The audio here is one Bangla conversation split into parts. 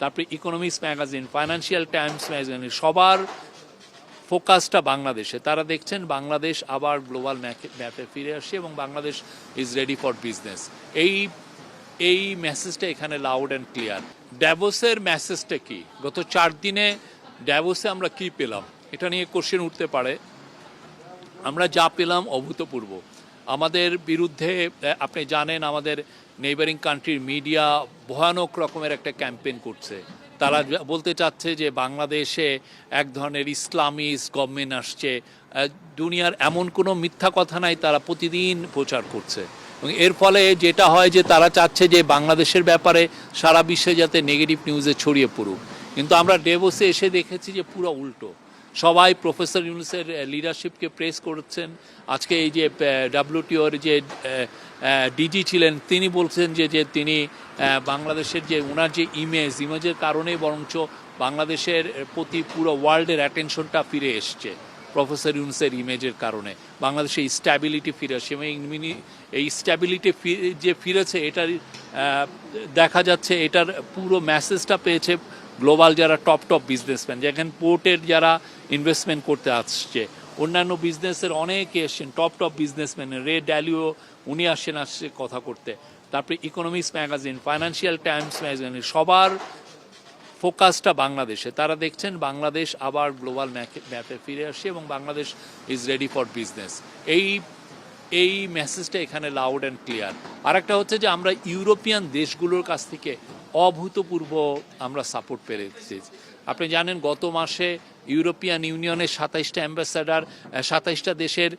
তারপরে economics magazine Financial Times magazine সবার ফোকাসটা বাংলাদেশে। তারা দেখছেন বাংলাদেশ আবার গ্লোবাল ম্যাপে ফিরে আসছে এবং Bangladesh is ready for business এই এই মেসেজটা এখানে লাউড অ্যান্ড ক্লিয়ার ড্যাভোসের মেসেজটা কি? গত চার দিনে ড্যাভোসে আমরা কি পেলাম? এটা নিয়ে কোশ্চেন উঠতে পারে। আমরা যা পেলাম অভূতপূর্ব। আমাদের বিরুদ্ধে আপনি জানেন আমাদের নেইবারিং কান্ট্রির মিডিয়া ভয়ানক রকমের একটা ক্যাম্পেইন করছে। তারা বলতে চাচ্ছে যে বাংলাদেশে এক ধরনের ইসলামিস্ট গভর্নমেন্ট আসছে দুনিয়ার এমন কোনো মিথ্যা কথা নাই তারা প্রতিদিন প্রচার করছে। এবং এর ফলে যেটা হয় যে তারা চাচ্ছে যে বাংলাদেশের ব্যাপারে সারা বিশ্বে যাতে নেগেটিভ নিউজে ছড়িয়ে পড়ুক। কিন্তু আমরা ডেভোসে এসে দেখেছি যে পুরো উল্টো। সবাই প্রফেসর ইউনুসের লিডারশিপকে প্রেস করছেন। আজকে এই যে ডাব্লিউটিওর যে ডিজি ছিলেন, তিনি বলছেন যে যে তিনি বাংলাদেশের যে ওনার যে ইমেজ ইমেজের কারণেই বরঞ্চ বাংলাদেশের প্রতি পুরো ওয়ার্ল্ডের অ্যাটেনশনটা ফিরে এসছে প্রফেসর ইউনুসের ইমেজের কারণে। বাংলাদেশে স্ট্যাবিলিটি ফিরে আসছে। এবং এই স্ট্যাবিলিটি যে ফিরেছে এটার দেখা যাচ্ছে, এটার পুরো মেসেজটা পেয়েছে গ্লোবাল যারা টপ টপ বিজনেসম্যান যেখানে পোর্টের যারা ইনভেস্টমেন্ট করতে আসছে, অন্যান্য বিজনেসের অনেকে এসছেন টপ টপ বিজনেসম্যান রে ড্যালিও উনি আসছেন আসছে কথা করতে। তারপরে economics magazine Financial Times magazine সবার ফোকাসটা বাংলাদেশে। তারা দেখছেন বাংলাদেশ আবার গ্লোবাল ম্যাপে ফিরে আসছে এবং Bangladesh is ready for business এই এই মেসেজটা এখানে লাউড অ্যান্ড ক্লিয়ার আরেকটা হচ্ছে যে আমরা ইউরোপিয়ান দেশগুলোর কাছ থেকে অভূতপূর্ব আমরা সাপোর্ট পেয়েছি। আপনি জানেন, গত মাসে ইউরোপিয়ান ইউনিয়নের সাতাইশটা অ্যাম্বাসাডার সাতাইশটা দেশের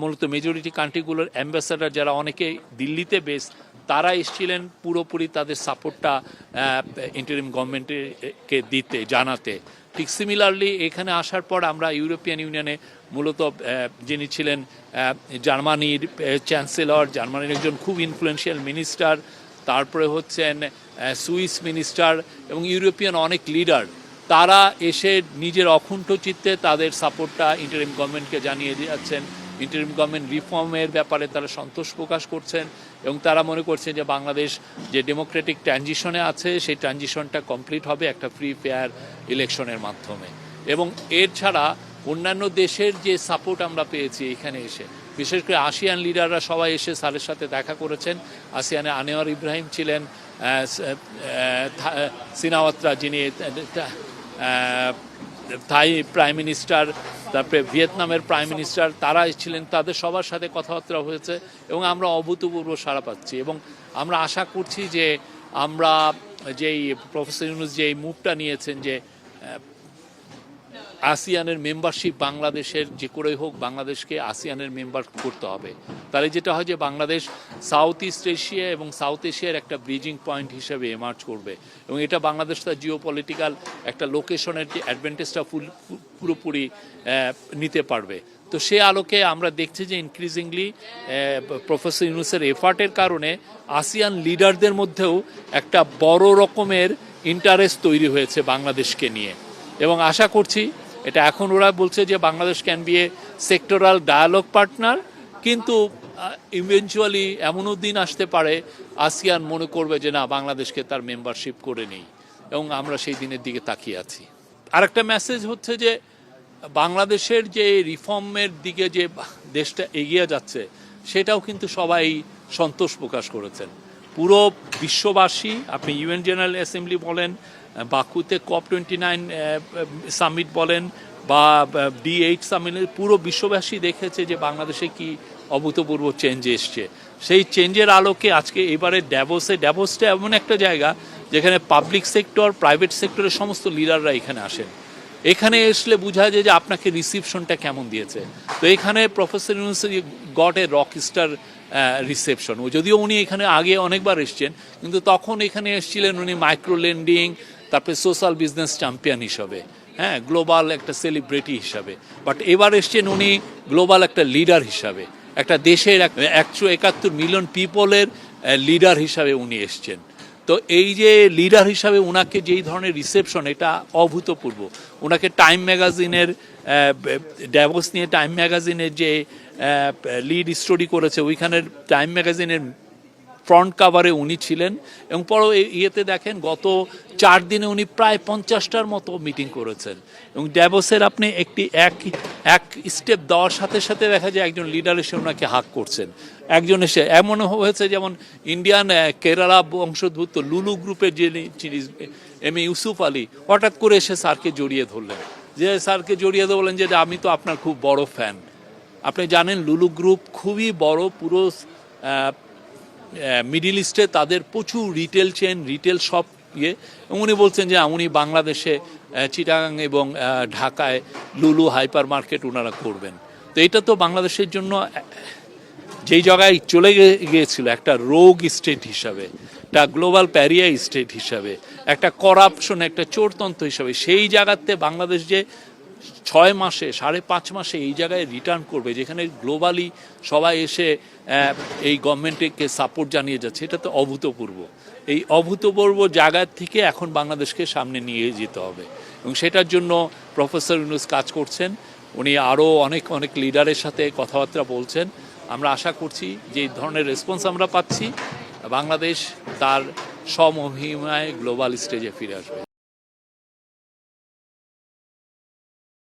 মূলত মেজরিটি কান্ট্রিগুলোর অ্যাম্বাসাডার যারা অনেকে দিল্লিতে বেস তারা এসেছিলেন পুরোপুরি তাদের সাপোর্টটা ইন্টারিম গভর্নমেন্টকে দিতে, জানাতে। ঠিক সিমিলারলি এখানে আসার পর আমরা ইউরোপিয়ান ইউনিয়নে মূলত যিনি ছিলেন জার্মানির চ্যান্সেলর জার্মানির একজন খুব ইনফ্লুয়েন্সিয়াল মিনিস্টার তারপরে হচ্ছেন সুইস মিনিস্টার এবং ইউরোপিয়ান অনেক লিডার। তারা এসে নিজের অকুণ্ঠ চিত্তে তাদের সাপোর্টটা ইন্টারিম গভর্নমেন্টকে জানিয়ে যাচ্ছেন ইন্টারিম গভর্নমেন্ট রিফর্মের ব্যাপারে তারা সন্তোষ প্রকাশ করছেন এবং তারা মনে করছেন যে বাংলাদেশ যে ডেমোক্রেটিক ট্রানজিশনে আছে, সেই ট্রানজিশনটা কমপ্লিট হবে একটা ফ্রি ফেয়ার ইলেকশনের মাধ্যমে। এবং এর ছাড়া অন্যান্য দেশের যে সাপোর্ট আমরা পেয়েছি এখানে এসে বিশেষ করে আসিয়ান লিডাররা সবাই এসে স্যারের সাথে দেখা করেছেন। আসিয়ানে আনোয়ার ইব্রাহিম ছিলেন সিনাওয়াত্রা যিনি থাই প্রাইম মিনিস্টার, তারপরে ভিয়েতনামের প্রাইম মিনিস্টার তারা ছিলেন, তাদের সবার সাথে কথাবার্তা হয়েছে এবং আমরা অভূতপূর্ব সাড়া পাচ্ছি এবং আমরা আশা করছি যে আমরা যেই প্রফেসর ইউনুস যে এই মুভটা নিয়েছেন যে আসিয়ানের মেম্বারশিপ বাংলাদেশের যে করেই হোক বাংলাদেশকে আসিয়ানের মেম্বার করতে হবে। তাহলে যেটা হয় যে বাংলাদেশ সাউথ ইস্ট এশিয়া এবং সাউথ এশিয়ার একটা ব্রিজিং পয়েন্ট হিসেবে এমার্জ করবে এবং এটা বাংলাদেশ তার জিও পলিটিক্যাল একটা লোকেশনের যে অ্যাডভান্টেজটা পুরোপুরি নিতে পারবে। তো সে আলোকে আমরা দেখছি যে ইনক্রিজিংলি প্রফেসর ইউনুসের এফার্টের কারণে আসিয়ান লিডারদের মধ্যেও একটা বড় রকমের ইন্টারেস্ট তৈরি হয়েছে বাংলাদেশকে নিয়ে। এবং আশা করছি এটা এখন ওরা বলছে যে Bangladesh can be a sectoral dialogue partner কিন্তু ইভেনচুয়ালি এমনও দিন আসতে পারে, আসিয়ান মনে করবে যে না, বাংলাদেশকে তার মেম্বারশিপ করে নেই। এবং আমরা সেই দিনের দিকে তাকিয়ে আছি। আরেকটা মেসেজ হচ্ছে যে, বাংলাদেশের যে রিফর্মের দিকে যে দেশটা এগিয়ে যাচ্ছে, সেটাও কিন্তু সবাই সন্তোষ প্রকাশ করেছেন। পুরো বিশ্ববাসী, আপনি ইউএন জেনারেল অ্যাসেম্বলি বলেন বাকুতে কপ টোয়েন্টি নাইন সামিট বলেন বা ডি এইট সামিটের পুরো বিশ্ববাসী দেখেছে যে বাংলাদেশে কি অভূতপূর্ব চেঞ্জ এসছে। সেই চেঞ্জের আলোকে আজকে এবারে ড্যাভোসে ড্যাভোসটা এমন একটা জায়গা যেখানে পাবলিক সেক্টর প্রাইভেট সেক্টরের সমস্ত লিডাররা এখানে আসেন। এখানে আসলে বোঝা যায় যে আপনাকে রিসিপশনটা কেমন দিয়েছে। তো এখানে professor Yunus got a rock star reception ও যদিও উনি এখানে আগে অনেকবার এসছেন, কিন্তু তখন এখানে এসেছিলেন উনি মাইক্রো লেন্ডিং তারপরে সোশ্যাল বিজনেস চ্যাম্পিয়ন হিসাবে হ্যাঁ গ্লোবাল একটা সেলিব্রিটি হিসাবে। বাট এবার এসছেন উনি গ্লোবাল একটা লিডার হিসাবে। একটা দেশের একশো একাত্তর মিলিয়ন পিপলের লিডার হিসাবে উনি এসছেন। তো এই যে লিডার হিসাবে ওনাকে যেই ধরনের রিসেপশন, এটা অভূতপূর্ব। ওনাকে টাইম ম্যাগাজিনের ড্যাভোস নিয়ে টাইম ম্যাগাজিনের যে লিড স্টোরি করেছে, ওইখানের টাইম ম্যাগাজিনের ফ্রন্ট কাভারে উনি ছিলেন এবং পরে ইয়েতে দেখেন গত চার দিনে উনি প্রায় পঞ্চাশটার মতো মিটিং করেছেন। এবং ড্যাবোসের আপনি একটি এক এক স্টেপ দেওয়ার সাথে সাথে দেখা যায় একজন লিডার এসে ওনাকে হাক করছেন। একজন এসে এমন হয়েছে যেমন ইন্ডিয়ান কেরালা বংশোদ্ভূত লুলু গ্রুপের যে এম এ ইউসুফ আলী হঠাৎ করে এসে স্যারকে জড়িয়ে ধরলেন। যে স্যারকে জড়িয়ে দিয়ে বললেন যে আমি তো আপনার খুব বড় ফ্যান আপনি জানেন লুলু গ্রুপ খুবই বড়, পুরো মিডিল ইস্টে তাদের প্রচুর রিটেল চেন রিটেল শপ ইয়ে উনি বলছেন যে উনি বাংলাদেশে চিটাগাং এবং ঢাকায় লুলু হাইপার মার্কেট ওনারা করবেন। তো এটা তো বাংলাদেশের জন্য যেই জায়গায় চলে গিয়েছিল, একটা রোগ স্টেট হিসাবে, একটা গ্লোবাল প্যারিয়া স্টেট হিসাবে, একটা করাপশন একটা চোরতন্ত্র হিসাবে, সেই জায়গাতে বাংলাদেশ যে ছয় মাসে, সাড়ে পাঁচ মাসে এই জায়গায় রিটার্ন করবে, যেখানে গ্লোবালি সবাই এসে এই গভর্নমেন্টকে সাপোর্ট জানিয়ে যাচ্ছে, এটা তো অভূতপূর্ব। এই অভূতপূর্ব জায়গার থেকে এখন বাংলাদেশকে সামনে নিয়ে যেতে হবে। এবং সেটার জন্য প্রফেসর ইউনুস কাজ করছেন, উনি আরও অনেক অনেক লিডারের সাথে কথাবার্তা বলছেন। আমরা আশা করছি যে এই ধরনের রেসপন্স আমরা পাচ্ছি, বাংলাদেশ তার সমহিমায় গ্লোবাল স্টেজে ফিরে আসবে।